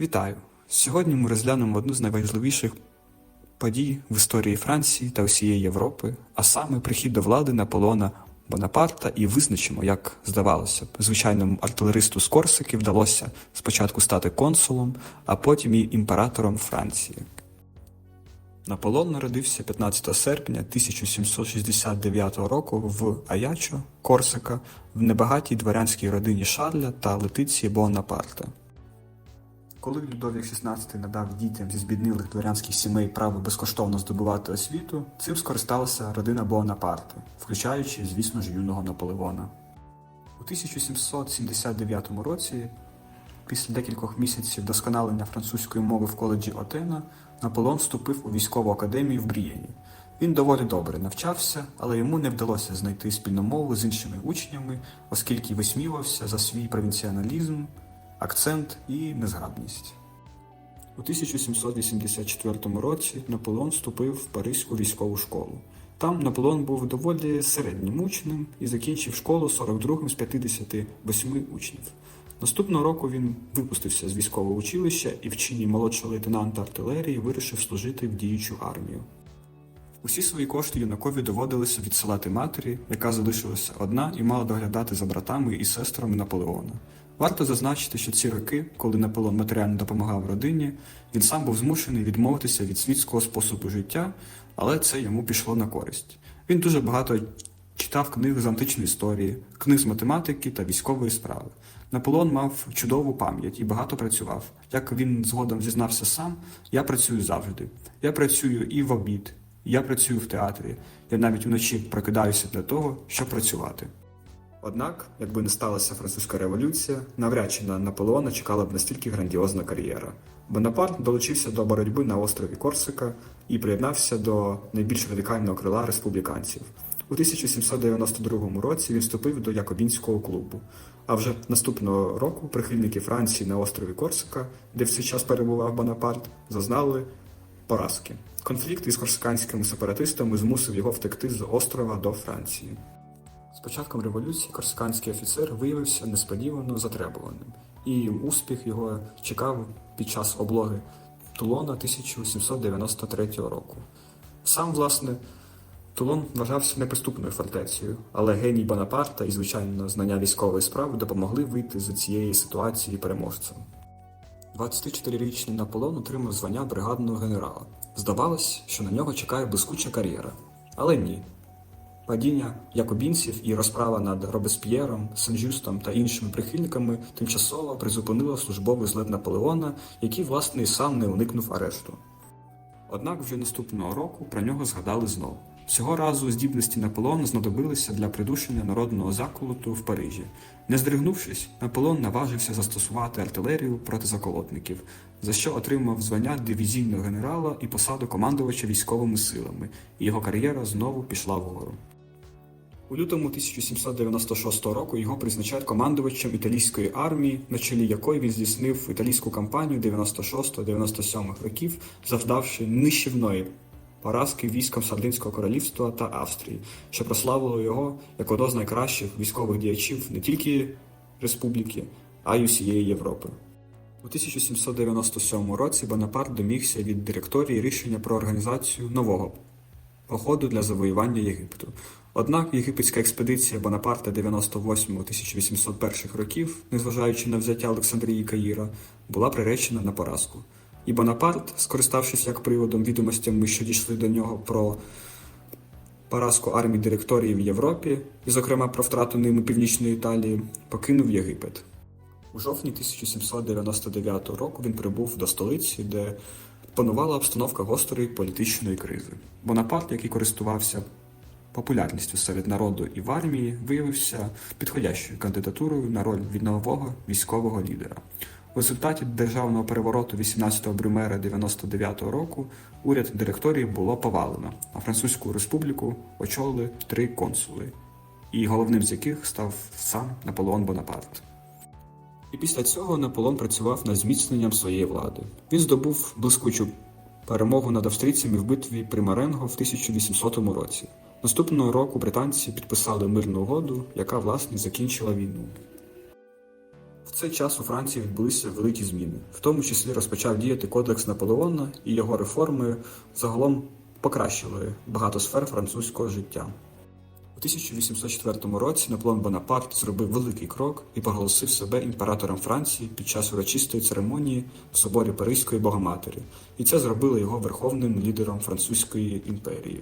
Вітаю! Сьогодні ми розглянемо одну з найважливіших подій в історії Франції та усієї Європи, а саме прихід до влади Наполеона Бонапарта і визначимо, як здавалося б, звичайному артилеристу з Корсики вдалося спочатку стати консулом, а потім і імператором Франції. Наполеон народився 15 серпня 1769 року в Аячо, Корсика, в небагатій дворянській родині Шарля та Летиції Бонапарта. Коли Людовік XVI надав дітям зі збіднилих дворянських сімей право безкоштовно здобувати освіту, цим скористалася родина Бонапарта, включаючи, звісно ж, юного Наполеона. У 1779 році, після декількох місяців досконалення французької мови в коледжі Отена, Наполеон вступив у військову академію в Брієні. Він доволі добре навчався, але йому не вдалося знайти спільну мову з іншими учнями, оскільки висміювався за свій провінціоналізм, акцент і незграбність. У 1784 році Наполеон вступив в Паризьку військову школу. Там Наполеон був доволі середнім учнем і закінчив школу 42-м з 58 учнів. Наступного року він випустився з військового училища і в чині молодшого лейтенанта артилерії вирішив служити в діючу армію. Усі свої кошти юнакові доводилося відсилати матері, яка залишилася одна і мала доглядати за братами і сестрами Наполеона. Варто зазначити, що ці роки, коли Наполеон матеріально допомагав родині, він сам був змушений відмовитися від світського способу життя, але це йому пішло на користь. Він дуже багато читав книг з античної історії, книг з математики та військової справи. Наполеон мав чудову пам'ять і багато працював. Як він згодом зізнався сам, я працюю завжди. Я працюю і в обід, я працюю в театрі. Я навіть вночі прокидаюся для того, щоб працювати. Однак, якби не сталася французька революція, навряд чи на Наполеона чекала б настільки грандіозна кар'єра. Бонапарт долучився до боротьби на острові Корсика і приєднався до найбільш радикального крила республіканців. У 1792 році він вступив до Якобінського клубу. А вже наступного року прихильники Франції на острові Корсика, де в цей час перебував Бонапарт, зазнали поразки. Конфлікт із корсиканськими сепаратистами змусив його втекти з острова до Франції. Початком революції корсиканський офіцер виявився несподівано затребуваним, і успіх його чекав під час облоги Тулона 1793 року. Сам, власне, Тулон вважався неприступною фортецею, але геній Бонапарта і, звичайно, знання військової справи допомогли вийти з цієї ситуації переможцем. 24-річний Наполеон отримав звання бригадного генерала. Здавалось, що на нього чекає блискуча кар'єра. Але ні. Падіння якобінців і розправа над Робесп'єром, Сен-Жюстом та іншими прихильниками тимчасово призупинила службовий злет Наполеона, який, власне, і сам не уникнув арешту. Однак вже наступного року про нього згадали знову. Цього разу здібності Наполеона знадобилися для придушення народного заколоту в Парижі. Не здригнувшись, Наполеон наважився застосувати артилерію проти заколотників, за що отримав звання дивізійного генерала і посаду командувача військовими силами, і його кар'єра знову пішла вгору. У лютому 1796 року його призначають командувачем італійської армії, на чолі якої він здійснив італійську кампанію 96-97 років, завдавши нищівної поразки військам Сардинського королівства та Австрії, що прославило його як одного з найкращих військових діячів не тільки республіки, а й усієї Європи. У 1797 році Бонапарт домігся від директорії рішення про організацію нового походу для завоювання Єгипту. Однак єгипетська експедиція Бонапарта 98-1801 років, незважаючи на взяття Олександрії Каїра, була приречена на поразку. І Бонапарт, скориставшись як приводом відомостями, що дійшли до нього про поразку армії директорії в Європі, і, зокрема, про втрату ними Північної Італії, покинув Єгипет. У жовтні 1799 року він прибув до столиці, де панувала обстановка гострої політичної кризи. Бонапарт, який користувався популярністю серед народу і в армії, виявився підходящою кандидатурою на роль від нового військового лідера. В результаті державного перевороту 18-го Брюмера 99-го року уряд директорії було повалено, а Французьку республіку очолили три консули, і головним з яких став сам Наполеон Бонапарт. І після цього Наполеон працював над зміцненням своєї влади. Він здобув блискучу перемогу над австрійцями в битві при Маренго в 1800 році. Наступного року британці підписали мирну угоду, яка власне закінчила війну. В цей час у Франції відбулися великі зміни, в тому числі розпочав діяти кодекс Наполеона, і його реформи загалом покращили багато сфер французького життя. У 1804 році Наполеон Бонапарт зробив великий крок і проголосив себе імператором Франції під час урочистої церемонії в соборі Паризької Богоматері, і це зробило його верховним лідером французької імперії.